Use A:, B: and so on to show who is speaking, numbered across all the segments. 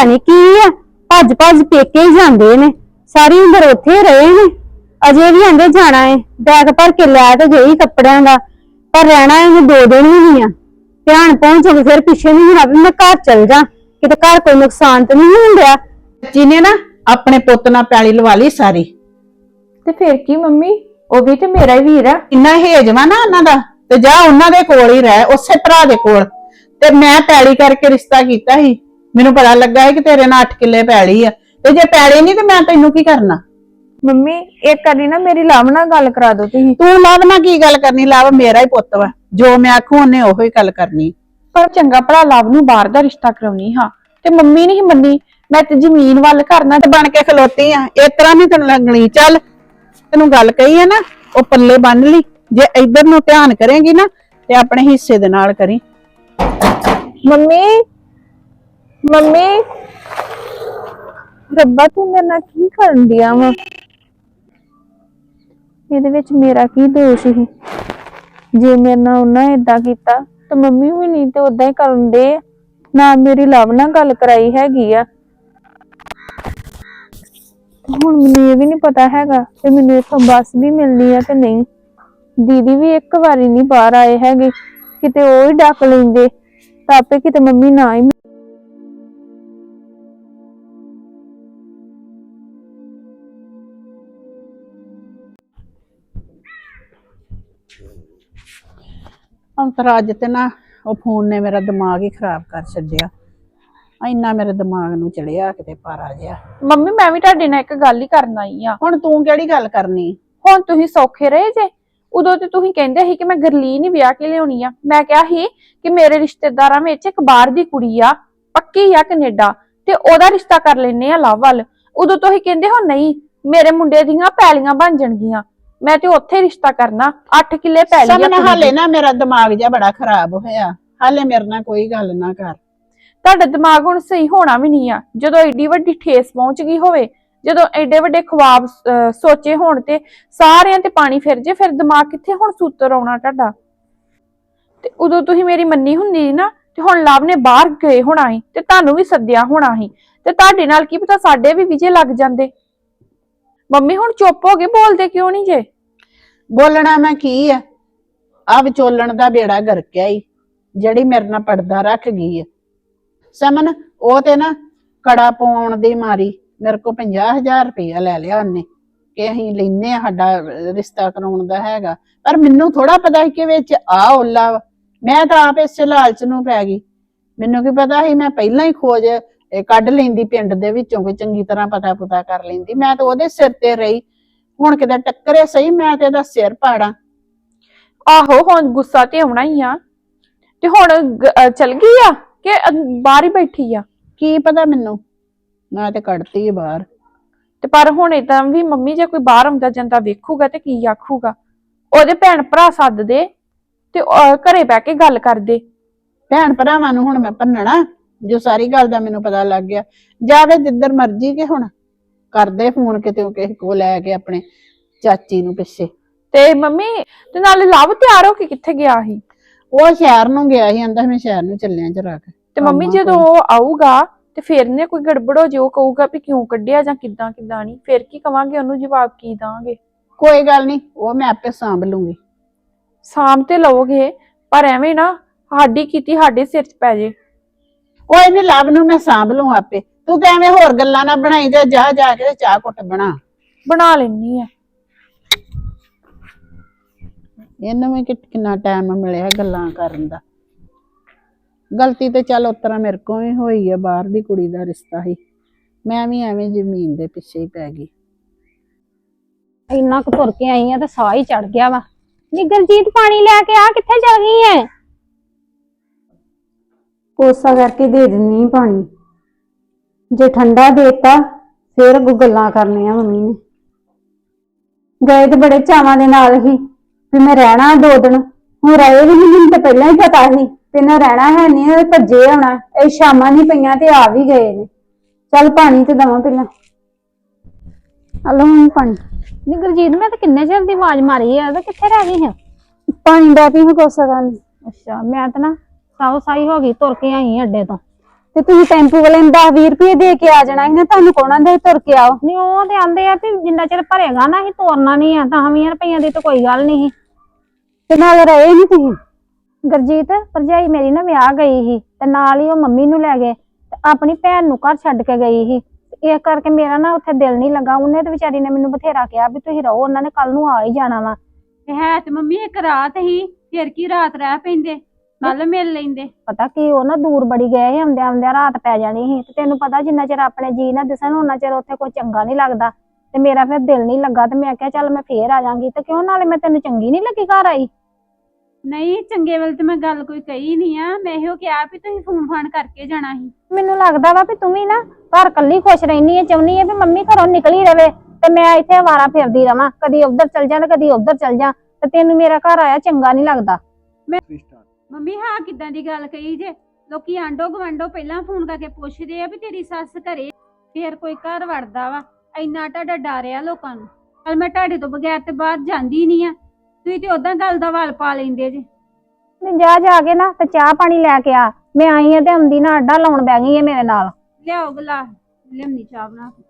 A: ਪਤਾ ਨਹੀਂ ਕੀ ਆ ਭੱਜ ਭੱਜ ਪੇਕੇ ਹੀ ਜਾਂਦੇ ਨੇ। ਸਾਰੀ ਉਮਰ ਉੱਥੇ ਹੀ ਰਹੇ ਨੇ। ਅਜੇ ਵੀ ਆਂਦੇ ਜਾਣਾ ਏ ਬੈਗ ਭਰ ਕੇ ਲੈ ਤੇ ਗਈ ਕੱਪੜਿਆਂ ਦਾ ਪਰ ਰਹਿਣਾ ਇਹਨੇ ਦੋ ਦਿਨ ਵੀ ਨਹੀਂ ਆ। ਧਿਆਨ ਪਹੁੰਚੋਗੇ ਫਿਰ ਪਿੱਛੇ ਨਹੀਂ ਹੋਣਾ ਵੀ ਮੈਂ ਘਰ ਚਲ ਜਾ ਕਿਤੇ ਘਰ ਕੋਈ ਨੁਕਸਾਨ ਤਾਂ ਨਹੀਂ ਹੁੰਦਿਆ
B: ਜੀ ਨੇ ਨਾ ਆਪਣੇ ਪੁੱਤ ਨਾਲ ਪੈਲੀ ਲਵਾ ਲਈ ਸਾਰੀ।
C: ਤੇ ਫਿਰ ਕੀ ਮੰਮੀ? ਉਹ ਵੀ ਤੇ ਮੇਰਾ ਹੀ ਵੀਰ ਆ।
B: ਇੰਨਾ ਹੇਜਵਾ ਨਾ ਉਹਨਾਂ ਦਾ ਤੇ ਜਾ ਉਹਨਾਂ ਦੇ ਕੋਲ ਹੀ ਰਹਿ ਉਸੇ ਭਰਾ ਦੇ ਕੋਲ। ਤੇ ਮੈਂ ਪੈਲੀ ਕਰਕੇ ਰਿਸ਼ਤਾ ਕੀਤਾ ਸੀ। ਮੈਨੂੰ ਪਤਾ ਲੱਗਾ ਹੈ ਕਿ ਤੇਰੇ ਨਾਲ 8 ਕਿੱਲੇ ਪੈਲੀ ਆ। ਤੇ ਜੇ ਪੈਲੀ ਨਹੀਂ ਤੇ ਮੈਂ ਤੈਨੂੰ ਕੀ ਕਰਨਾ?
C: ਮੰਮੀ ਇੱਕ ਵਾਰੀ ਨਾ ਮੇਰੀ ਲਵ ਨਾਲ ਗੱਲ ਕਰਾ ਦਿਓ ਤੁਸੀਂ।
B: ਤੂੰ ਲਵ ਨਾਲ ਕੀ ਗੱਲ ਕਰਨੀ? ਲਵ ਮੇਰਾ ਹੀ ਪੁੱਤ ਵਾ। ਜੋ ਮੈਂ ਆਖੂ ਉਹਨੇ ਉਹੋ ਹੀ ਗੱਲ ਕਰਨੀ।
C: ਪਰ ਚੰਗਾ ਭਲਾ ਲਵ ਨੂੰ ਬਾਹਰ ਦਾ ਰਿਸ਼ਤਾ ਕਰਾਉਣੀ ਹਾਂ। ਤੇ ਮੰਮੀ ਨਹੀਂ ਮੰਨੀ ਮੈਂ ਤੇ ਜ਼ਮੀਨ ਵੱਲ ਕਰਨਾ
B: ਤੇ ਬਣ ਕੇ ਖਲੋਤੀ ਆ। ਇਸ ਤਰ੍ਹਾਂ ਨਹੀਂ ਤੈਨੂੰ ਲੱਗਣੀ। ਚੱਲ ਤੈਨੂੰ ਗੱਲ ਕਹੀ ਹੈ ਨਾ ਉਹ ਪੱਲੇ ਬੰਨ ਲਈ। ਜੇ ਇੱਧਰ ਨੂੰ ਧਿਆਨ ਕਰੇਂਗੀ ਨਾ ਤੇ ਆਪਣੇ ਹਿੱਸੇ ਦੇ ਨਾਲ ਕਰੀ।
C: ਮੰਮੀ ਮੰਮੀ, ਰੱਬਾ ਤੂੰ ਮੇਰੇ ਨਾਲ ਕੀ ਕਰਨ ਦਿਆ ਵਾ? ਇਹਦੇ ਵਿੱਚ ਮੇਰਾ ਕੀ ਦੋਸ਼ ਸੀ? ਜੇ ਮੇਰੇ ਨਾਲ ਉਹਨਾਂ ਏਦਾਂ ਕੀਤਾ, ਤਾਂ ਮੰਮੀ ਵੀ ਨਹੀਂ ਤੇ ਉਦਾਂ ਹੀ ਕਰਨ ਦੇ ਨਾ ਮੇਰੀ ਲਵ ਨਾਲ ਗੱਲ ਕਰਾਈ ਹੈਗੀ ਆ। ਹੁਣ ਮੈਨੂੰ ਇਹ ਵੀ ਨਹੀਂ ਪਤਾ ਹੈਗਾ ਕਿ ਮੈਨੂੰ ਇੱਥੋਂ ਬੱਸ ਵੀ ਮਿਲਣੀ ਆ ਕਿ ਨਹੀਂ। ਦੀਦੀ ਵੀ ਇੱਕ ਵਾਰੀ ਨਹੀਂ ਬਾਹਰ ਆਏ ਹੈਗੇ। ਕਿਤੇ ਉਹ ਹੀ ਡੱਕ ਲੈਂਦੇ। ਤਾਂ ਆਪੇ ਕਿਤੇ ਮੰਮੀ ਨਾ ਹੀ
B: ਅੰਤਰ ਅੱਜ ਤੇ ਨਾ ਉਹ ਫੋਨ ਨੇ ਮੇਰਾ ਦਿਮਾਗ ਹੀ ਖਰਾਬ ਕਰ ਛੱਡਿਆ। ਇੰਨਾ ਮੇਰੇ ਦਿਮਾਗ ਨੂੰ ਚੜਿਆ ਕਿਤੇ ਪਾਰਾ ਜਿਹਾ।
C: ਮੰਮੀ ਮੈਂ ਵੀ ਤੁਹਾਡੇ ਨਾਲ ਇੱਕ ਗੱਲ ਹੀ ਕਰਨ ਆਈ ਆ।
B: ਹੁਣ ਤੂੰ ਕਿਹੜੀ ਗੱਲ ਕਰਨੀ?
C: ਹੁਣ ਤੁਸੀਂ ਸੌਖੇ ਰਹੇ ਜੇ। ਉਦੋਂ ਤੇ ਤੁਸੀਂ ਕਹਿੰਦੇ ਸੀ ਕਿ ਮੈਂ ਗਰਲੀਨ ਹੀ ਵਿਆਹ ਕੇ ਲਿਆਉਣੀ ਆ। ਮੈਂ ਕਿਹਾ ਸੀ ਕਿ ਮੇਰੇ ਰਿਸ਼ਤੇਦਾਰਾਂ ਵਿੱਚ ਇੱਕ ਬਾਹਰ ਦੀ ਕੁੜੀ ਆ ਪੱਕੀ ਆ ਕੈਨੇਡਾ ਤੇ ਉਹਦਾ ਰਿਸ਼ਤਾ ਕਰ ਲੈਨੇ ਆ ਲਵ ਵੱਲ। ਉਦੋਂ ਤੁਸੀਂ ਕਹਿੰਦੇ ਹੋ ਨਹੀਂ ਮੇਰੇ ਮੁੰਡੇ ਦੀਆਂ ਪੈਲੀਆਂ ਬਣ ਜਾਣਗੀਆਂ। ਮੈਂ ਤੇ ਉੱਥੇ ਰਿਸ਼ਤਾ ਕਰਨਾ 8 ਕਿੱਲੇ ਪੈਲੀ ਆ
B: ਸਮਨ ਹਾਲੇ। ਨਾ ਮੇਰਾ ਦਿਮਾਗ ਜਿਹਾ ਬੜਾ ਖਰਾਬ ਹੋਇਆ। ਹਾਲੇ ਮੇਰੇ ਨਾਲ ਕੋਈ ਗੱਲ ਨਾ ਕਰ।
C: ਤੁਹਾਡਾ ਦਿਮਾਗ ਹੁਣ ਸਹੀ ਹੋਣਾ ਵੀ ਨਹੀਂ ਆ। ਜਦੋਂ ਏਡੀ ਵੱਡੀ ਠੇਸ ਪਹੁੰਚ ਗਈ ਹੋਵੇ ਜਦੋਂ ਐਡੇ ਵੱਡੇ ਖਵਾਬ ਅਹ, ਸੋਚੇ ਹੋਣ ਤੇ ਸਾਰਿਆਂ ਤੇ ਪਾਣੀ ਫਿਰ ਜੇ ਫਿਰ ਦਿਮਾਗ ਕਿੱਥੇ ਹੁਣ ਸੂਤਰ ਆਉਣਾ ਤੁਹਾਡਾ? ਤੇ ਉਦੋਂ ਤੁਸੀਂ ਮੇਰੀ ਮੰਨੀ ਹੁੰਦੀ ਸੀ ਨਾ ਤੇ ਹੁਣ ਲਵ ਨੇ ਬਾਹਰ ਗਏ ਹੋਣਾ ਸੀ ਤੇ ਤੁਹਾਨੂੰ ਵੀ ਸੱਦਿਆ ਹੋਣਾ ਸੀ। ਤੇ ਤੁਹਾਡੇ ਨਾਲ ਕੀ ਪਤਾ ਸਾਡੇ ਵੀ ਵਿਜੇ ਲੱਗ ਜਾਂਦੇ। ਮੰਮੀ ਹੁਣ ਚੁੱਪ ਹੋ ਗਏ ਬੋਲਦੇ ਕਿਉਂ ਨਹੀਂ ਜੇ?
B: ਬੋਲਣਾ ਮੈਂ ਕੀ ਆ? ਆ ਵਿਚੋਲਣ ਦਾ ਬੇੜਾ ਗਰਕਿਆ ਈ, ਜਿਹੜੀ ਮੇਰੇ ਨਾਲ ਪਰਦਾ ਰੱਖ ਗਈ ਆ। ਸਮਨ, ਉਹ ਤੇ ਨਾ ਕੜਾ ਪਾਉਣ ਦੀ ਮਾਰੀ, ਮੇਰੇ ਕੋ 50000 ਰੁਪਇਆ ਲੈ ਲਿਆ ਉਹਨੇ। ਕਿ ਅਸੀਂ ਲੈਨੇ ਆ, ਸਾਡਾ ਰਿਸ਼ਤਾ ਕਰਾਉਣ ਦਾ ਹੈਗਾ। ਪਰ ਮੈਨੂੰ ਥੋੜਾ ਪਤਾ ਸੀ ਕਿ ਵਿੱਚ ਆ ਓਲਾ ਵਾ। ਮੈਂ ਤਾਂ ਆਪ ਇਸੇ ਲਾਲਚ ਨੂੰ ਪੈ ਗਈ। ਮੈਨੂੰ ਕੀ ਪਤਾ ਸੀ, ਮੈਂ ਪਹਿਲਾਂ ਹੀ ਖੋਜ ਇਹ ਕੱਢ ਲੈਂਦੀ ਪਿੰਡ ਦੇ ਵਿੱਚੋਂ ਕੋਈ ਚੰਗੀ ਤਰ੍ਹਾਂ ਪਤਾ ਪੁਤਾ ਕਰ ਲੈਂਦੀ। ਮੈਂ ਤਾਂ ਉਹਦੇ ਸਿਰ ਤੇ ਰਹੀ। ਹੁਣ ਕਿਤੇ ਟੱਕਰੇ ਸਹੀ ਮੈਂ ਤੇ ਇਹਦਾ ਸਿਰ ਪਾੜਾਂ।
C: ਆਹੋ ਹੁਣ ਗੁੱਸਾ ਤੇ ਆਉਣਾ ਹੀ ਆ। ਤੇ ਹੁਣ ਗ- ਅਹ ਚਲ ਗਈ ਆ ਕਿ ਬਾਹਰ ਹੀ ਬੈਠੀ ਆ?
B: ਕੀ ਪਤਾ ਮੈਨੂੰ? ਮੈਂ ਤੇ ਕੱਢਤੀ ਆ ਬਾਹਰ।
C: ਤੇ ਪਰ ਹੁਣ ਏਦਾਂ ਵੀ ਮੰਮੀ ਜੇ ਕੋਈ ਬਾਹਰ ਆਉਂਦਾ ਜਾਂਦਾ ਵੇਖੂਗਾ ਤੇ ਕੀ ਆਖੂਗਾ? ਉਹਦੇ ਭੈਣ ਭਰਾ ਸੱਦ ਦੇ ਤੇ ਘਰੇ ਬਹਿ ਕੇ ਗੱਲ ਕਰਦੇ
B: ਭੈਣ ਭਰਾਵਾਂ ਨੂੰ ਹੁਣ ਮੈਂ ਭੰਨਣਾ। ਜੋ ਸਾਰੀ ਗੱਲ ਦਾ ਮੈਨੂੰ ਪਤਾ ਲੱਗ ਗਿਆ। ਜਾਵੇ ਜਿੱਧਰ ਮਰਜ਼ੀ ਕਿ ਹੁਣ ਕਰਦੇ ਫੋਨ ਕਿਤੇ ਉਹ ਕਿਸੇ ਕੋ ਲੈ ਕੇ ਆਪਣੇ ਚਾਚੀ ਨੂੰ ਪਿੱਛੇ।
C: ਤੇ ਮੰਮੀ ਤੇ ਨਾਲੇ ਲਵ ਤਿਆਰ ਹੋ ਕੇ ਕਿੱਥੇ ਗਿਆ ਸੀ?
B: ਉਹ ਸ਼ਹਿਰ ਨੂੰ ਗਿਆ ਸੀ ਕਹਿੰਦਾ ਮੈਂ ਸ਼ਹਿਰ ਨੂੰ ਚੱਲਿਆ ਜਰਾ ਕੇ।
C: ਤੇ ਮੰਮੀ ਜਦੋਂ ਉਹ ਆਊਗਾ ਤੇ ਫਿਰ ਨੇ ਕੋਈ ਗੜਬੜ ਹੋ ਜੇ ਉਹ ਕਹੂਗਾ ਵੀ ਕਿਉਂ ਕੱਢਿਆ ਜਾਂ ਕਿੱਦਾਂ ਕਿੱਦਾਂ ਨਹੀਂ। ਫਿਰ ਕੀ ਕਵਾਂਗੇ ਉਹਨੂੰ ਜਵਾਬ ਕੀ ਦਾਂਗੇ?
B: ਕੋਈ ਗੱਲ ਨਹੀਂ ਉਹ ਮੈਂ ਆਪੇ ਸਾਂਭ ਲੂੰਗੀ।
C: ਸਾਂਭ ਤੇ ਲਓਗੇ ਪਰ ਐਵੇਂ ਨਾ ਸਾਡੀ ਕੀਤੀ ਸਾਡੇ ਸਿਰ 'ਚ ਪੈ ਜੇ।
B: ਕੋਈ ਨਹੀਂ ਲੱਭ ਨੂੰ ਮੈਂ ਸਾਂਭ ਲੂੰ ਆਪੇ। ਤੂੰ ਤਾਂ ਐਵੇਂ ਹੋਰ ਗੱਲਾਂ ਨਾ ਬਣਾਈ ਜਾ ਜਾ ਜਾ ਕੇ ਤੇ ਚਾਹ ਕੁੱਟ ਬਣਾ।
C: ਬਣਾ ਲੈਣੀ ਆ।
B: ਇਹਨੂੰ ਵੀ ਕਿ- ਕਿੰਨਾ ਟਾਈਮ ਮਿਲਿਆ ਗੱਲਾਂ ਕਰਨ ਦਾ। ਗਲਤੀ ਤੇ ਚੱਲ ਉਤਰਾ ਮੇਰੇ ਕੋਲ ਵੀ ਹੋਈ ਆ ਬਾਹਰ ਦੀ ਕੁੜੀ ਦਾ ਰਿਸ਼ਤਾ ਸੀ। ਮੈਂ ਵੀ ਐਵੇਂ ਜ਼ਮੀਨ ਦੇ ਪਿੱਛੇ ਹੀ ਪੈ ਗਈ।
A: ਇੰਨਾ ਕੁ ਤੁਰ ਕੇ ਆਈ ਆ ਤੇ ਸਾਹ ਹੀ ਚੜ ਗਿਆ ਵਾ। ਨੀ ਗਰਜੀਤ ਪਾਣੀ ਲੈ ਕੇ ਆ ਕਿੱਥੇ ਚਲ ਗਈ ਐ? ਕੋਸਾ ਕਰਕੇ ਦੇ ਦਿੰਨੀ ਪਾਣੀ। ਜੇ ਠੰਡਾ ਦੇਤਾ ਫੇਰ ਅੱਗੋਂ ਗੱਲਾਂ ਕਰਨੀਆਂ ਮੰਮੀ ਨੇ। ਗਏ ਤੇ ਬੜੇ ਚਾਵਾਂ ਦੇ ਨਾਲ ਹੀ ਵੀ ਮੈਂ ਰਹਿਣਾ ਦੋ ਦਿਨ। ਹੁਣ ਰਹੇ ਵੀ ਨਹੀਂ ਤਾਂ ਪਹਿਲਾਂ ਹੀ ਪਤਾ ਸੀ ਤੇ ਨਾ ਰਹਿਣਾ ਹੈ ਨਹੀਂ ਇਹ ਭੱਜੇ ਆਉਣਾ। ਇਹ ਸ਼ਾਮਾਂ ਨਹੀਂ ਪਈਆਂ ਤੇ ਆ ਵੀ ਗਏ ਨੇ। ਚੱਲ ਪਾਣੀ ਤੇ ਦਵਾਂ ਪਹਿਲਾਂ। ਹਲੋ ਹੁਣ ਪਾਣੀ। ਨੀ ਗੁਰਜੀਤ ਮੈਂ ਤਾਂ ਕਿੰਨੇ ਚਿਰ ਦੀ ਆਵਾਜ਼ ਮਾਰੀ ਆ? ਤੇ ਕਿੱਥੇ ਰਹਿ ਗਈ ਹੈ ਪਾਣੀ ਦਾ ਪੀ ਹੋ ਕੋਸਾ ਗੱਲ ਅੱਛਾ ਮੈਂ ਤਾਂ ਨਾ ਸਾਉ ਸਾਈ ਹੋ ਗਈ ਤੁਰ ਕੇ ਆਈ ਅੱਡੇ ਤੋਂ।
D: ਤੇ ਤੁਸੀਂ ਟੈਂਪੂ ਵਾਲੇ ਨੂੰ 10 20 ਰੁਪਏ ਦੇ ਕੇ ਆ ਜਾਣਾ ਸੀ ਨਾ ਤੁਹਾਨੂੰ ਕੋਣਾ ਦੇ ਤੁਰ ਕੇ ਆਓ?
E: ਨਹੀਂ ਉਹ ਤੇ ਆਂਦੇ ਆ ਵੀ ਜਿੰਨਾ ਚਿਰ ਭਰੇਗਾ ਨਾ ਅਸੀਂ ਤੋਰਨਾ ਨਹੀਂ ਆ ਤਾਂ 20 ਰੁਪਈਆਂ ਦੀ ਤਾਂ ਕੋਈ ਗੱਲ ਨਹੀਂ ਸੀ।
D: ਤੇ ਨਾਲ ਰਹੇ ਨਹੀਂ ਤੁਸੀਂ?
E: ਗੁਰਜੀਤ ਭਰਜਾਈ ਮੇਰੀ ਨਾ ਵਿਆਹ ਗਈ ਸੀ ਤੇ ਨਾਲ ਹੀ ਉਹ ਮੰਮੀ ਨੂੰ ਲੈ ਗਏ ਤੇ ਆਪਣੀ ਭੈਣ ਨੂੰ ਘਰ ਛੱਡ ਕੇ ਗਈ ਸੀ। ਤੇ ਇਸ ਕਰਕੇ ਮੇਰਾ ਨਾ ਉੱਥੇ ਦਿਲ ਨਹੀਂ ਲੱਗਾ ਉਹਨੇ ਤੇ ਵਿਚਾਰੀ ਨੇ ਮੈਨੂੰ ਬਥੇਰਾ ਕਿਹਾ ਵੀ ਤੁਸੀਂ ਰਹੋ ਉਹਨਾਂ ਨੇ ਕੱਲ ਨੂੰ ਆ ਹੀ ਜਾਣਾ ਵਾ।
D: ਤੇ ਹੈ ਤੇ ਮੰਮੀ ਇੱਕ ਰਾਤ ਹੀ ਫਿਰ ਕੀ ਰਾਤ ਰਹਿ ਪੈਂਦੇ? ਕੱਲ ਮਿਲ ਲੈਂਦੇ।
E: ਪਤਾ ਕੀ ਉਹ ਨਾ ਦੂਰ ਬੜੀ ਗਏ ਸੀ ਆਉਂਦਿਆਂ ਆਉਂਦਿਆਂ ਰਾਤ ਪੈ ਜਾਣੀ ਸੀ। ਤੇ ਤੈਨੂੰ ਪਤਾ ਜਿੰਨਾ ਚਿਰ ਆਪਣੇ ਜੀ ਨਾ ਦਿਸਣ ਉਹਨਾਂ ਚਿਰ ਉੱਥੇ ਕੋਈ ਚੰਗਾ ਨਹੀਂ ਲੱਗਦਾ। ਤੇ ਮੇਰਾ ਫਿਰ ਦਿਲ ਨਹੀਂ ਲੱਗਾ ਤੇ ਮੈਂ ਕਿਹਾ ਚੱਲ ਮੈਂ ਫੇਰ ਆ ਜਾਾਂਗੀ। ਤੇ ਕਿਉਂ ਨਾਲੇ ਮੈਂ ਤੈਨੂੰ ਚੰਗੀ ਨਹੀਂ ਲੱਗੀ ਘਰ ਆਈ?
D: ਨਹੀਂ ਚੰਗੇ ਵੇਲੇ ਤੇ ਮੈਂ ਗੱਲ ਕੋਈ ਕਹੀ ਨਹੀਂ ਆ। ਮੈਂ ਇਹੋ ਕਿਹਾ ਵੀ ਤੁਸੀਂ ਫੋਨ ਫਾਨ ਕਰਕੇ ਜਾਣਾ ਸੀ।
E: ਮੈਨੂੰ ਲੱਗਦਾ ਵਾ ਵੀ ਤੂੰ ਵੀ ਨਾ ਘਰ ਕੱਲੀ ਖੁਸ਼ ਰਹਿਨੀ ਹੈ ਚਾਹੁੰਨੀ ਹੈ ਵੀ ਮੰਮੀ ਘਰੋਂ ਨਿਕਲੀ ਰਵੇ। ਤੇ ਮੈਂ ਇੱਥੇ ਆਵਾਰਾ ਫਿਰਦੀ ਰਵਾਂ। ਕਦੀ ਉੱਧਰ ਚਲ ਜਾ ਤੇ ਕਦੀ ਉੱਧਰ ਚਲ ਜਾ। ਤੇ ਤੈਨੂੰ ਮੇਰਾ ਘਰ ਆਇਆ ਚੰਗਾ ਨਹੀਂ ਲੱਗਦਾ।
D: ਮੰਮੀ ਹਾਂ ਕਿਦਾਂ ਦੀ ਗੱਲ ਕਹੀ ਜੇ? ਲੋਕੀ ਆਂਡੋ ਗਵੰਡੋ ਪਹਿਲਾਂ ਫੋਨ ਕਰਕੇ ਪੁੱਛਦੇ ਆ ਵੀ ਤੇਰੀ ਸੱਸ ਘਰੇ ਫੇਰ ਕੋਈ ਘਰ ਵੜਦਾ ਵਾ। ਇੰਨਾ ਤੁਹਾਡਾ ਡਰਿਆ ਲੋਕਾਂ ਨੂੰ। ਪਰ ਮੈਂ ਤੁਹਾਡੇ ਤੋਂ ਬਗੈਰ ਤੇ ਬਾਹਰ ਜਾਂਦੀ ਨਹੀਂ ਆ। ਤੁਸੀਂ ਤੇ ਉਦਾਂ ਗੱਲ ਦਾ ਵਾਲ ਪਾ ਲੈਂਦੇ ਜੇ।
E: ਤੇ ਜਾ ਜਾ ਕੇ ਨਾ ਤੇ ਚਾਹ ਪਾਣੀ ਲੈ ਕੇ ਆ। ਮੈਂ ਆਈ ਆ ਤੇ ਆਉਂਦੀ ਨਾ ਅੱਡਾ ਲਾਉਣ ਬੈ ਗਈ ਹੈ ਮੇਰੇ ਨਾਲ।
D: ਲਿਆਓ ਗਲਾ ਲਿਆਉਣੀ ਚਾਹ ਬਣਾ ਕੇ।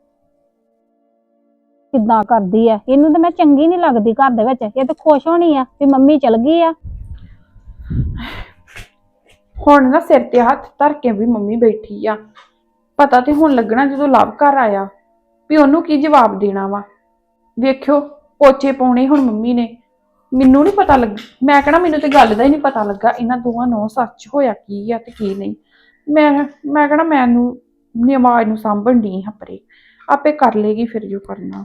E: ਕਿੱਦਾਂ ਕਰਦੀ ਐ? ਇਹਨੂੰ ਤਾਂ ਮੈਂ ਚੰਗੀ ਨਹੀਂ ਲੱਗਦੀ ਘਰ ਦੇ ਵਿੱਚ। ਇਹ ਤਾਂ ਖੁਸ਼ ਹੋਣੀ ਆ ਵੀ ਮੰਮੀ ਚਲ ਗਈ ਆ।
F: ਹੁਣ ਨਾ ਸਿਰ ਤੇ ਹੱਥ ਧਰ ਕੇ ਵੀ ਮੰਮੀ ਬੈਠੀ ਆ। ਪਤਾ ਤੇ ਹੁਣ ਲੱਗਣਾ ਜਦੋਂ ਲਵ ਘਰ ਆਇਆ ਵੀ ਉਹਨੂੰ ਕੀ ਜਵਾਬ ਦੇਣਾ ਵਾ। ਵੇਖਿਓ, ਪੋਚੇ ਪਾਉਣੇ ਹੁਣ ਮੰਮੀ ਨੇ। ਮੈਨੂੰ ਨਹੀਂ ਪਤਾ ਲੱਗ ਮੈਂ ਕਹਣਾ ਮੈਨੂੰ ਤੇ ਗੱਲ ਦਾ ਹੀ ਨਹੀਂ ਪਤਾ ਲੱਗਾ ਇਹਨਾਂ ਦੋਵਾਂ ਨੂੰ ਸੱਚ ਹੋਇਆ ਕੀ ਆ ਤੇ ਕੀ ਨਹੀਂ। ਮੈਂ ਮੈਂ ਕਹਣਾ ਮੈਨੂੰ ਨੀ ਨੂੰ ਸਾਂਭਣ ਦੀ ਹਪਰੇ ਆਪੇ ਕਰ ਲੇਗੀ ਫਿਰ ਜੋ ਕਰਨਾ।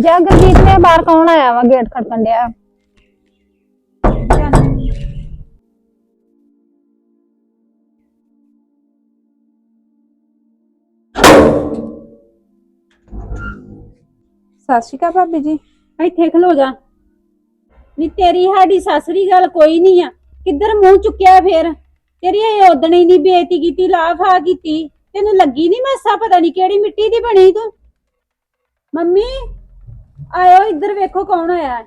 E: ਜਾ ਗੁਰਜੀਤ ਨੇ ਬਾਹਰ ਕੌਣ ਆਇਆ ਵਾ ਗੇਟ ਖੜਕਣ ਡਿਆ?
F: ਸਤਿ ਸ਼੍ਰੀ ਅਕਾਲ ਭਾਬੀ ਜੀ।
D: ਇੱਥੇ ਖਲੋ ਜਾ। ਨੀ ਤੇਰੀ ਸਾਡੀ ਸੱਸਰੀ ਗੱਲ ਕੋਈ ਨਹੀਂ ਆ। ਕਿੱਧਰ ਮੂੰਹ ਚੁੱਕਿਆ ਫੇਰ? ਤੇਰੀ ਇਹ ਉਦਣ ਨਹੀਂ ਬੇਇੱਜ਼ਤੀ ਕੀਤੀ ਲਾਫਾ ਕੀਤੀ। ਤੈਨੂੰ ਲੱਗੀ ਨਹੀਂ ਮਾਸਾ ਪਤਾ ਨਹੀਂ ਕਿਹੜੀ ਮਿੱਟੀ ਦੀ ਬਣੀ ਤੂੰ? ਮੰਮੀ ਆਇਓ ਇੱਧਰ ਵੇਖੋ ਕੌਣ ਆਇਆ ਹੈ।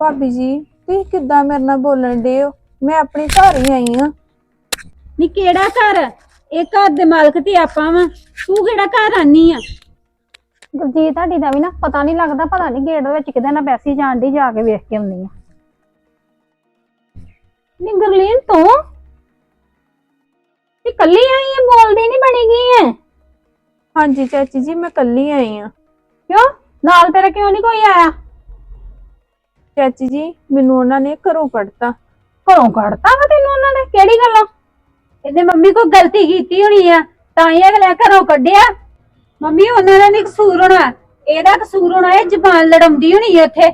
F: ਭਾਬੀ ਜੀ ਤੁਸੀਂ ਕਿੱਦਾਂ ਮੇਰੇ ਨਾਲ ਬੋਲਣ ਦੇ ਹੋ? ਮੈਂ ਆਪਣੇ ਘਰ ਹੀ ਆਈ ਆ
D: ਨੀ ਕਿਹੜਾ ਘਰ? ਇਹ ਘਰ ਦੇ ਮਾਲਕ ਤੇ ਆਪਾਂ ਵਾਂ। ਤੂੰ ਕਿਹੜਾ ਘਰ ਆਨੀ ਆ?
E: ਗੁਰਜੀਤ ਤੁਹਾਡੀ ਦਾ ਵੀ ਨਾ ਪਤਾ ਨਹੀਂ ਲੱਗਦਾ ਪਤਾ ਨਹੀਂ ਗੇਟ ਵਿੱਚ ਕਿਤੇ ਨਾ ਬੈਸੀ ਜਾਣ ਦੀ ਜਾ ਕੇ ਵੇਖ ਕੇ ਆਉਂਦੀ ਆ। ਨੀ ਗੁਰਲੀਨ ਤੂੰ? ਇਹ ਕੱਲੀ ਆਈ ਹੈ ਬੋਲਦੀ ਨਹੀਂ ਬਣੀ ਗਈ ਹੈ
F: ਹਾਂਜੀ ਚਾਚੀ ਜੀ ਮੈਂ ਕੱਲੀ ਆਈ ਆ
E: ਕਿਉਂ? ਨਾਲ ਤੇਰੇ ਕਿਉਂ ਨਹੀਂ ਕੋਈ ਆਇਆ?
F: ਚਾਚੀ ਜੀ, ਮੈਨੂੰ ਉਹਨਾਂ ਨੇ ਘਰੋਂ ਕੱਢਤਾ।
E: ਘਰੋਂ ਕੱਢਤਾ ਵਾ ਤੈਨੂੰ ਉਹਨਾਂ ਨੇ? ਕਿਹੜੀ ਗੱਲੋਂ?
D: ਇਹਦੇ ਮੰਮੀ ਕੋਈ ਗਲਤੀ ਕੀਤੀ ਹੋਣੀ ਆ, ਤਾਂ ਹੀ ਅਗਲੇ ਘਰੋਂ ਕੱਢਿਆ। ਮੰਮੀ, ਉਹਨਾਂ ਦਾ ਨਹੀਂ ਕਸੂਰ ਹੋਣਾ। ਇਹਦਾ ਕਸੂਰ ਹੋਣਾ, ਇਹ ਜ਼ਬਾਨ ਲੜਾਉਂਦੀ ਹੋਣੀ ਆ ਉੱਥੇ।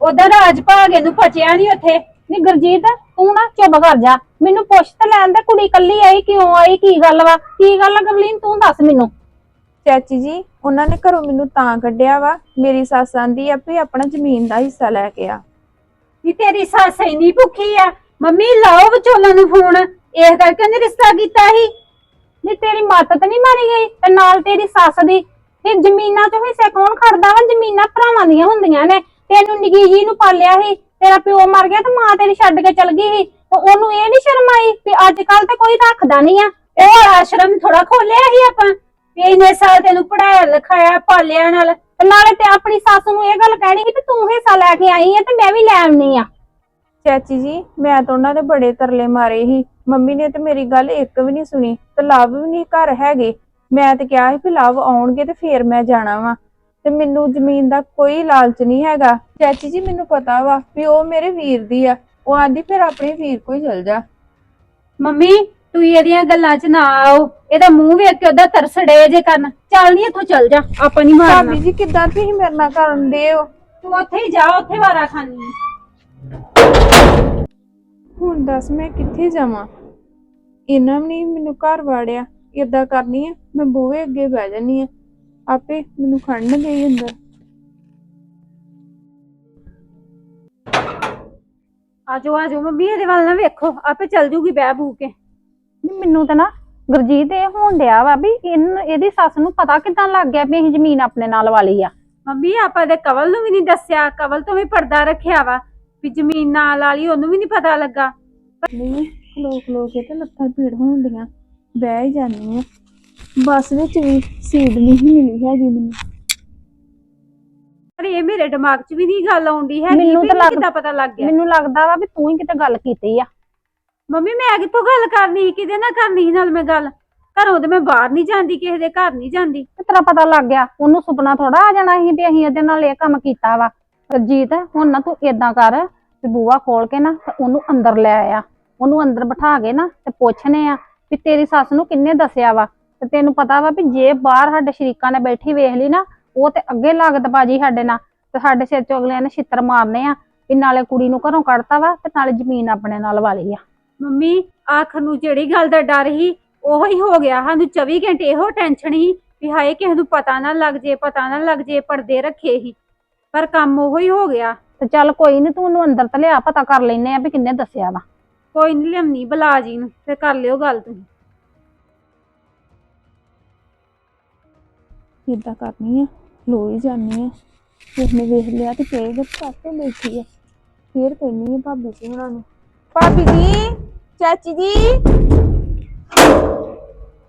D: ਉਹਦਾ ਰਾਜ ਭਾਗ ਇਹਨੂੰ ਪਚਿਆ ਨਹੀਂ ਉੱਥੇ।
E: ਨੀ ਗੁਰਜੀਤ, ਤੂੰ ਨਾ ਚੁੱਪ ਕਰ ਜਾ। ਮੈਨੂੰ ਪੁੱਛ ਤਾਂ ਲੈਣ ਦੇ, ਕੁੜੀ ਕੱਲੀ ਆਈ, ਕਿਉਂ ਆਈ, ਕੀ ਗੱਲ ਵਾ? ਕੀ ਗੱਲ ਆ ਗਵਲੀਨ ਤੂੰ ਦੱਸ ਮੈਨੂੰ।
F: ਚਾਚੀ ਜੀ ਉਹਨਾਂ ਨੇ ਘਰੋਂ ਮੈਨੂੰ ਤਾਂ ਕੱਢਿਆ ਵਾ, ਮੇਰੀ ਸੱਸ ਆਂਦੀ ਆ ਵੀ ਆਪਣਾ ਜ਼ਮੀਨ ਦਾ ਹਿੱਸਾ ਲੈ ਕੇ ਆ।
D: ਵੀ ਤੇਰੀ ਸੱਸ ਇੰਨੀ ਭੁੱਖੀ ਆ, ਮੰਮੀ ਲਾਓ ਵਿਚੋਲਾ ਨੂੰ ਫੋਨ, ਇਸ ਕਰਕੇ ਉਹਨੇ ਰਿਸ਼ਤਾ ਕੀਤਾ ਸੀ।
E: ਨੀ ਤੇਰੀ ਮੱਤ ਤੇ ਨਹੀਂ ਮਾਰੀ ਗਈ, ਤੇ ਨਾਲ ਤੇਰੀ ਸੱਸ ਦੀ, ਤੇ ਜ਼ਮੀਨਾਂ ਚੋਂ ਹਿੱਸੇ ਕੌਣ ਖੜਦਾ ਵਾ? ਜ਼ਮੀਨਾਂ ਭਰਾਵਾਂ ਦੀਆਂ ਹੁੰਦੀਆਂ ਨੇ। ਤੈਨੂੰ ਨਿੱਕੀ ਜੀ ਨੂੰ ਪਾਲਿਆ ਸੀ, ਤੇਰਾ ਪਿਓ ਮਰ ਗਿਆ ਤੇ ਮਾਂ ਤੇਰੀ ਛੱਡ ਕੇ ਚਲ ਗਈ ਸੀ। ਤੇ ਉਹਨੂੰ ਇਹ ਨਹੀਂ ਸ਼ਰਮ ਆਈ ਵੀ ਅੱਜ ਕੱਲ ਤੇ ਕੋਈ ਰੱਖਦਾ ਨਹੀਂ ਆ।
D: ਉਹ ਆਸ਼ਰਮ ਥੋੜਾ ਖੋਲਿਆ ਸੀ ਆਪਾਂ। ਵੀ ਇੰਨੇ ਸਾਲ ਤੈਨੂੰ ਪੜਾਇਆ ਲਿਖਾਇਆ ਪਾਲਿਆ ਨਾਲ।
E: ਤੇ ਨਾਲੇ ਤੇ ਆਪਣੀ ਸੱਸ ਨੂੰ ਇਹ ਗੱਲ ਕਹਿਣੀ ਵੀ ਤੂੰ ਹਿੱਸਾ ਲੈ ਕੇ ਆਈ ਆ ਤੇ ਮੈਂ ਵੀ ਲੈ ਆਉਣੀ ਆ।
F: ਚਾਚੀ ਜੀ ਮੈਂ ਤਾਂ ਉਹਨਾਂ ਦੇ ਬੜੇ ਤਰਲੇ ਮਾਰੇ ਸੀ। ਮੰਮੀ ਨੇ ਤੇ ਮੇਰੀ ਗੱਲ ਇੱਕ ਵੀ ਨਹੀਂ ਸੁਣੀ ਤੇ ਲਵ ਵੀ ਨਹੀਂ ਘਰ ਹੈਗੇ। ਮੈਂ ਤੇ ਕਿਹਾ ਸੀ ਵੀ ਲਵ ਆਉਣਗੇ ਤੇ ਫੇਰ ਮੈਂ ਜਾਣਾ ਵਾ। ਤੇ ਮੈਨੂੰ ਜ਼ਮੀਨ ਦਾ ਕੋਈ ਲਾਲਚ ਨਹੀਂ ਹੈਗਾ। ਚਾਚੀ ਜੀ ਮੈਨੂੰ ਪਤਾ ਵਾ ਵੀ ਉਹ ਮੇਰੇ ਵੀਰ ਦੀ ਆ। ਉਹ ਆਂਦੀ ਫਿਰ ਆਪਣੇ ਵੀਰ ਕੋਈ ਚਲ ਜਾ।
D: ਮੰਮੀ ਤੂੰ ਇਹਦੀਆਂ ਗੱਲਾਂ 'ਚ ਨਾ ਆਓ। ਇਹਦਾ ਮੂੰਹ ਵੇਖ ਕੇ ਉਹਦਾ ਤਰਸੜੇ ਜੇ ਕਰਨ। ਚੱਲ ਨਹੀਂ ਇੱਥੋਂ ਚੱਲ ਜਾ। ਆਪਾਂ ਨਹੀਂ ਮਾਰਨਾ।
F: ਭਾਬੀ ਜੀ ਕਿੱਦਾਂ ਤੁਸੀਂ ਮੇਰੇ ਨਾਲ ਕਰਨ ਦੇ ਹੋ?
D: ਤੂੰ ਉੱਥੇ ਹੀ ਜਾ ਉੱਥੇ ਵਾਰਾ ਖਾਨੀ
F: ਹੁਣ ਦੱਸ ਮੈਂ ਕਿੱਥੇ ਜਾਵਾਂ? ਇਹਨਾਂ ਨੇ ਹੀ ਮੈਨੂੰ ਘਰ ਵਾੜਿਆ। ਏਦਾਂ ਕਰਨੀ ਆ ਮੈਂ ਬੂਹੇ ਅੱਗੇ ਬਹਿ ਜਾਨੀ ਆ। ਆਪੇ ਮੈਨੂੰ ਖੜਨਗੇ ਹੀ ਅੰਦਰ।
D: ਆਜੋ ਆਜੋ ਮੰਮੀ ਇਹਦੇ ਵੱਲ ਨਾ ਵੇਖੋ। ਆਪੇ ਚੱਲ ਜੂਗੀ ਬਹਿ ਬੂ ਕੇ।
E: ਨੀ ਮੈਨੂੰ ਤਾਂ ਨਾ ਗੁਰਜੀਤ ਇਹ ਹੋਣ ਡਿਆ ਵਾ ਵੀ ਇਹਨ ਇਹਦੀ ਸੱਸ ਨੂੰ ਪਤਾ ਕਿਦਾਂ ਲੱਗ ਗਿਆ ਵੀ ਅਸੀਂ ਜ਼ਮੀਨ ਆਪਣੇ ਨਾਲ ਵਾਲੀ ਆ।
D: ਮੰਮੀ ਆਪਾਂ ਦੇ ਕਵਲ ਨੂੰ ਵੀ ਨਹੀਂ ਦੱਸਿਆ। ਕਵਲ ਤੋਂ ਵੀ ਪਰਦਾ ਰੱਖਿਆ ਵਾ ਵੀ ਜ਼ਮੀਨ ਨਾਲ ਵਾਲੀ ਉਹਨੂੰ ਵੀ ਨਹੀਂ ਪਤਾ ਲੱਗਾ।
F: ਨਹੀਂ ਖਲੋ ਖਲੋ ਕੇ ਤੇ ਲੱਤਾਂ ਪੀੜ ਹੋਣਦੀਆਂ ਬਹਿ ਹੀ ਜਾਂਦੀ ਆ। ਬੱਸ ਵਿੱਚ ਵੀ ਸੀਟ ਨਹੀਂ ਸੀ ਮਿਲੀ ਹੈਗੀ ਮੈਨੂੰ।
D: ਪਰ ਇਹ ਮੇਰੇ ਦਿਮਾਗ 'ਚ ਵੀ ਨਹੀਂ ਗੱਲ ਆਉਂਦੀ ਹੈ
E: ਮੈਨੂੰ ਤਾਂ ਲੱਗ-
D: ਕਿੱਦਾਂ ਪਤਾ ਲੱਗ ਗਿਆ?
E: ਮੈਨੂੰ ਲੱਗਦਾ ਵਾ ਵੀ ਤੂੰ ਹੀ ਕਿਤੇ ਗੱਲ ਕੀਤੀ ਆ।
D: ਮੰਮੀ, ਮੈਂ ਕਿੱਥੋਂ ਗੱਲ ਕਰਨੀ ਸੀ? ਕਿਹਦੇ ਨਾਲ ਕਰਨੀ ਸੀ ਨਾਲ ਮੈਂ ਗੱਲ? ਘਰੋਂ ਤੇ ਮੈਂ ਬਾਹਰ ਨਹੀਂ ਜਾਂਦੀ, ਕਿਸੇ ਦੇ ਘਰ ਨਹੀਂ ਜਾਂਦੀ।
E: ਤੇ ਤੇਰਾ ਪਤਾ ਲੱਗ ਗਿਆ, ਉਹਨੂੰ ਸੁਪਨਾ ਥੋੜਾ ਆ ਜਾਣਾ ਸੀ ਵੀ ਅਸੀਂ ਇਹਦੇ ਨਾਲ ਇਹ ਕੰਮ ਕੀਤਾ ਵਾ। ਗੁਰਜੀਤ ਹੁਣ ਨਾ ਤੂੰ ਏਦਾਂ ਕਰ, ਵੀ ਬੂਆ ਖੋਲ ਕੇ ਨਾ ਤੇ ਉਹਨੂੰ ਅੰਦਰ ਲੈ ਆ। ਉਹਨੂੰ ਅੰਦਰ ਬਿਠਾ ਕੇ ਨਾ ਤੇ ਪੁੱਛਨੇ ਆ ਵੀ ਤੇਰੀ ਸੱਸ ਨੂੰ ਕਿੰਨੇ ਦੱਸਿਆ ਵਾ? ਤੇ ਤੈਨੂੰ ਪਤਾ ਵਾ ਵੀ ਜੇ ਬਾਹਰ ਸਾਡੇ ਸ਼ਰੀਕਾਂ ਨੇ ਬੈਠੀ ਵੇਖ ਲਈ ਨਾ, ਉਹ ਤੇ ਅੱਗੇ ਲਾਗਤ ਬਾਜੀ ਸਾਡੇ ਨਾਲ। ਤੇ ਸਾਡੇ ਸਿਰ ਚੋਂ ਅਗਲਿਆਂ ਨੇ ਛਿੱਤਰ ਮਾਰਨੇ ਆ ਵੀ ਨਾਲੇ ਕੁੜੀ ਨੂੰ ਘਰੋਂ ਕੱਢਤਾ ਵਾ ਤੇ ਨਾਲੇ ਜ਼ਮੀਨ ਆਪਣੇ ਨਾਲ ਵਾਲੀ ਆ।
D: ਮੰਮੀ ਆਖਰ ਨੂੰ ਜਿਹੜੀ ਗੱਲ ਦਾ ਡਰ ਸੀ ਉਹੋ ਹੀ ਹੋ ਗਿਆ। ਸਾਨੂੰ 24 ਘੰਟੇ ਇਹੋ ਟੈਨਸ਼ਨ ਸੀ ਵੀ ਹਾਏ ਕਿਸੇ ਨੂੰ ਪਤਾ ਨਾ ਲੱਗ ਜੇ ਪਤਾ ਨਾ ਲੱਗ ਜੇ ਪਰਦੇ ਰੱਖੇ ਹੀ ਪਰ ਕੰਮ ਉਹੋ ਹੀ ਹੋ ਗਿਆ।
E: ਤੇ ਚੱਲ ਕੋਈ ਨਹੀਂ ਤੂੰ ਉਹਨੂੰ ਅੰਦਰ ਤੇ ਲਿਆ ਪਤਾ ਕਰ ਲੈਨੇ ਆ ਵੀ ਕਿੰਨੇ ਦੱਸਿਆ ਵਾ।
D: ਕੋਈ ਨਹੀਂ ਲਿਆਉਣੀ ਬੁਲਾ ਜੀ ਨੂੰ ਤੇ ਕਰ ਲਿਓ ਗੱਲ ਤੁਸੀਂ।
F: ਇਦਾਂ ਕਰਨੀ ਆ? ਲੋ ਹੀ ਜਾਨੀ ਆ। ਕਿਸ ਨੇ ਵੇਖ ਲਿਆ ਤੇ ਕਹੇਗਾ ਪਾਸੇ ਬੈਠੀ ਆ। ਫੇਰ ਕਹਿੰਨੀ ਆ ਭਾਬੀ ਜੀ ਹੁਣਾਂ ਨੂੰ। ਭਾਬੀ ਜੀ ਚਾਚੀ ਜੀ।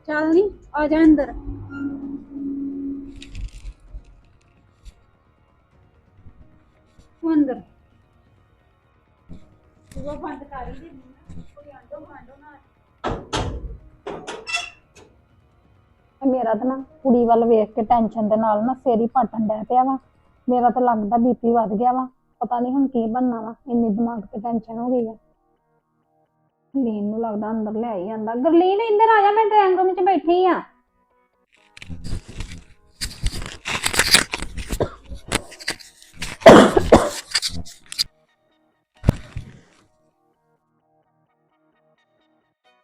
D: ਚੱਲ ਨਹੀਂ ਆ ਜਾ ਅੰਦਰ। ਤੂੰ ਅੰਦਰ। ਉਹ ਬੰਦ ਕਰ ਹੀ ਦੇ ਕੋਈ ਆਂਡੋ ਮਾਂਡੋ ਨਾ
E: ਤੇ ਮੇਰਾ ਤਾਂ ਨਾ ਕੁੜੀ ਵੱਲ ਵੇਖ ਕੇ ਟੈਨਸ਼ਨ ਦੇ ਨਾਲ ਨਾ ਸਿਰ ਹੀ ਪਾਟਣ ਡੈ ਪਿਆ ਵਾ। ਮੇਰਾ ਤਾਂ ਲੱਗਦਾ ਬੀਪੀ ਵੱਧ ਗਿਆ ਵਾ। ਪਤਾ ਨਹੀਂ ਹੁਣ ਕੀ ਬਣਨਾ ਵਾ ਇੰਨੀ ਦਿਮਾਗ ਤੇ ਟੈਨਸ਼ਨ ਹੋ ਗਈ ਆ। ਗਰਲੀਨ ਨੂੰ ਲੱਗਦਾ ਅੰਦਰ ਲੈ ਹੀ ਆਂਦਾ। ਗਰਲੀਨ ਇੱਧਰ ਆ ਜਾ ਮੈਂ ਡਰਾਇੰਗ ਰੂਮ 'ਚ ਬੈਠੀ ਆ।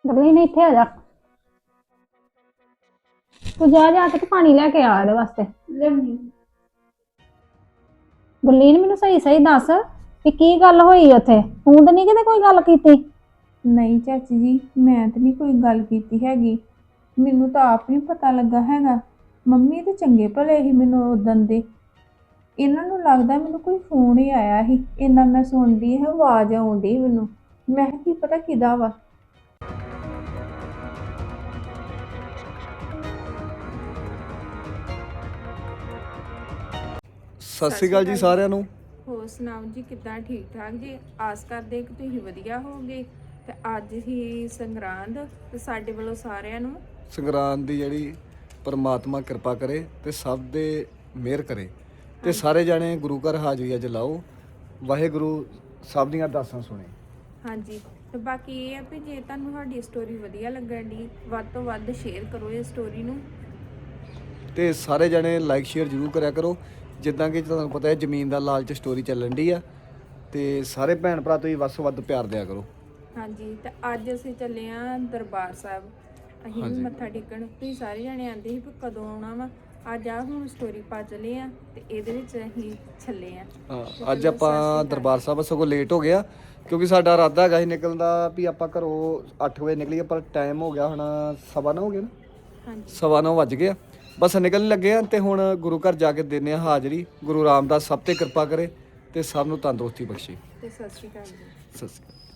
E: ਗਰਲੀਨ ਇੱਥੇ ਆ ਜਾ। ਤੂੰ ਜਾ ਜਾ ਕੇ ਪਾਣੀ ਲੈ ਕੇ ਆ ਇਹਦੇ ਵਾਸਤੇ।
D: ਲਿਆਉਣੀ।
E: ਗੁਰਲੀਨ ਮੈਨੂੰ ਸਹੀ ਸਹੀ ਦੱਸ ਵੀ ਕੀ ਗੱਲ ਹੋਈ ਉੱਥੇ? ਤੂੰ ਤਾਂ ਨਹੀਂ ਕਿਤੇ ਕੋਈ ਗੱਲ ਕੀਤੀ?
F: ਨਹੀਂ ਚਾਚੀ ਜੀ ਮੈਂ ਤਾਂ ਨਹੀਂ ਕੋਈ ਗੱਲ ਕੀਤੀ ਹੈਗੀ। ਮੈਨੂੰ ਤਾਂ ਆਪ ਨਹੀਂ ਪਤਾ ਲੱਗਾ ਹੈਗਾ। ਮੰਮੀ ਤੇ ਚੰਗੇ ਭਲੇ ਹੀ ਮੈਨੂੰ ਉਦੋਂ ਦੇ। ਇਹਨਾਂ ਨੂੰ ਲੱਗਦਾ ਮੈਨੂੰ ਕੋਈ ਫੋਨ ਹੀ ਆਇਆ ਸੀ। ਇੰਨਾ ਮੈਂ ਸੁਣਦੀ ਹੈ ਆਵਾਜ਼ ਆਉਂਦੀ ਮੈਨੂੰ। ਮੈਂ ਕਿਹਾ ਕੀ ਪਤਾ ਕਿਦਾ ਵਾ?
G: ਸਤਿ ਸ਼੍ਰੀ ਅਕਾਲ ਜੀ ਸਾਰਿਆਂ ਨੂੰ।
F: ਹੋਰ ਸੁਣਾਓ ਜੀ ਕਿੱਦਾਂ ਠੀਕ ਠਾਕ ਜੀ? ਆਸ ਕਰਦੇ ਕਿ ਤੁਸੀਂ ਵਧੀਆ ਹੋਵੋਗੇ। ਤੇ ਅੱਜ ਹੀ ਸੰਗਰਾਂਦ ਤੇ ਸਾਡੇ ਵੱਲੋਂ ਸਾਰਿਆਂ ਨੂੰ
G: ਸੰਗਰਾਂਦ ਦੀ ਜਿਹੜੀ ਪਰਮਾਤਮਾ ਕਿਰਪਾ ਕਰੇ ਤੇ ਸਭ ਦੇ ਮਿਹਰ ਕਰੇ। ਤੇ ਸਾਰੇ ਜਾਣੇ ਗੁਰੂ ਘਰ ਹਾਜ਼ਰੀ ਅੱਜ ਲਾਓ। ਵਾਹਿਗੁਰੂ ਸਭ ਦੀਆਂ ਦਾਸਾਂ ਸੁਣੇ।
F: ਹਾਂਜੀ ਤੇ ਬਾਕੀ ਇਹ ਹੈ ਵੀ ਜੇ ਤੁਹਾਨੂੰ ਸਾਡੀ ਸਟੋਰੀ ਵਧੀਆ ਲੱਗਣ ਦੀ ਵੱਧ ਤੋਂ ਵੱਧ ਸ਼ੇਅਰ ਕਰੋ ਇਹ ਸਟੋਰੀ ਨੂੰ।
G: ਤੇ ਸਾਰੇ ਜਾਣੇ ਲਾਈਕ ਸ਼ੇਅਰ ਜ਼ਰੂਰ ਕਰਿਆ ਕਰੋ। ਜਿੱਦਾਂ ਕਿ ਤੁਹਾਨੂੰ ਪਤਾ ਹੈ ਜ਼ਮੀਨ ਦਾ ਲਾਲਚ ਸਟੋਰੀ ਚੱਲਣ ਦੀ ਆ। ਤੇ ਸਾਰੇ ਭੈਣ ਭਰਾ ਤੁਸੀਂ ਵੱਧ ਤੋਂ ਵੱਧ ਪਿਆਰ ਦਿਆ ਕਰੋ।
F: ਹਾਂਜੀ ਤੇ ਅੱਜ ਅਸੀਂ ਚੱਲੇ ਆਂ ਦਰਬਾਰ ਸਾਹਿਬ। ਅਸੀਂ ਵੀ। ਮੱਥਾ ਟੇਕਣ ਤੁਸੀਂ ਸਾਰੇ ਜਣੇ ਆਂਦੇ ਸੀ ਵੀ ਕਦੋਂ ਆਉਣਾ ਵਾ। ਅੱਜ ਆ ਹੁਣ ਸਟੋਰੀ ਪਾ ਚੱਲੇ ਆ ਤੇ ਇਹਦੇ ਵਿੱਚ ਅਸੀਂ ਚੱਲੇ ਆ।
G: ਹਾਂ, ਅੱਜ ਆਪਾਂ ਦਰਬਾਰ ਸਾਹਿਬ ਸਗੋਂ ਲੇਟ ਹੋ ਗਿਆ ਕਿਉਂਕਿ ਸਾਡਾ ਇਰਾਦਾ ਹੈਗਾ ਸੀ ਨਿਕਲਣ ਦਾ ਵੀ ਆਪਾਂ ਘਰੋਂ 8 ਵਜੇ ਨਿਕਲੀਏ ਪਰ ਟਾਈਮ ਹੋ ਗਿਆ ਹੁਣ ਸਵਾ ਨੌ ਹੋ ਗਿਆ ਨਾ।
F: ਹਾਂਜੀ।
G: ਸਵਾ ਨੌ ਵੱਜ ਗਏ ਆ। ਬਸ ਨਿਕਲਣ ਲੱਗੇ ਆ ਤੇ ਹੁਣ ਗੁਰੂ ਘਰ ਜਾ ਕੇ ਦਿੰਨੇ ਆ ਹਾਜ਼ਰੀ। ਗੁਰੂ ਰਾਮਦਾਸ ਸਭ ਤੇ ਕਿਰਪਾ ਕਰੇ ਤੇ ਸਭ ਨੂੰ ਤੰਦਰੁਸਤੀ ਬਖਸ਼ੇ।
F: ਤੇ ਸਤਿ ਸ਼੍ਰੀ ਅਕਾਲ ਜੀ।
G: ਸਤਿ ਸ਼੍ਰੀ ਅਕਾਲ।